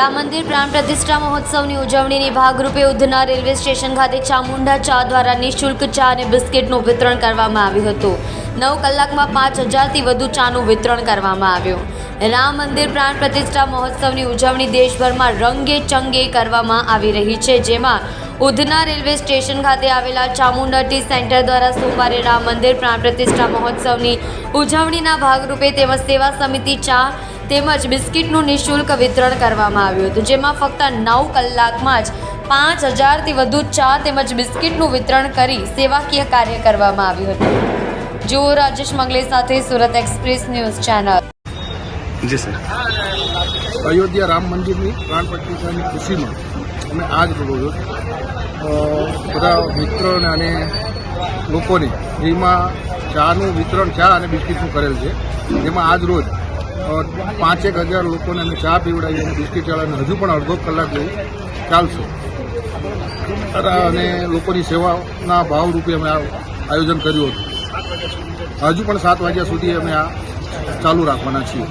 રામ મંદિર પ્રાણ પ્રતિષ્ઠા મહોત્સવની ઉજવણીની ભાગરૂપે ઉધના રેલવે સ્ટેશન ખાતે ચામુંડા ચા દ્વારા નિઃશુલ્ક ચા અને બિસ્કિટનું વિતરણ કરવામાં આવ્યું હતું. નવ કલાકમાં પાંચ હજારથી વધુ ચાનું વિતરણ કરવામાં આવ્યું. રામ મંદિર પ્રાણ પ્રતિષ્ઠા મહોત્સવની ઉજવણી દેશભરમાં રંગે ચંગે કરવામાં આવી રહી છે, જેમાં ઉધના રેલવે સ્ટેશન ખાતે આવેલા ચામુંડા ટી સેન્ટર દ્વારા સોમવારે રામ મંદિર પ્રાણ પ્રતિષ્ઠા મહોત્સવની ઉજવણીના ભાગરૂપે તેમજ સેવા સમિતિ ચા તેમજ બિસ્કિટનું નિઃશુલ્ક વિતરણ કરવામાં આવ્યું હતું. જેમાં ફક્ત નવ કલાકમાં જ પાંચ હજારથી વધુ ચા તેમજ બિસ્કિટનું વિતરણ કરી સેવાકીય કાર્ય કરવામાં આવ્યું હતું. જુઓ રાજેશ મંગલે સાથે Surat express news channel. Ji sir. Ayodhya Ram મંદિરની પ્રાણ ખુશીમાં અમે આજ રોજ બધા મિત્રોને અને લોકોને ફ્રીમાં ચાનું વિતરણ, ચા અને બિસ્કિટનું કરેલ છે જેમાં આજ રોજ પાંચેક હજાર લોકોને અમે ચા પીવડાવી અને બિસ્કીટ ચડાવીને હજુ પણ અડધો કલાક જેવું ચાલશે. અને લોકોની સેવાના ભાવરૂપે અમે આયોજન કર્યું હતું. હજુ પણ સાત વાગ્યા સુધી અમે આ ચાલુ રાખવાના છીએ.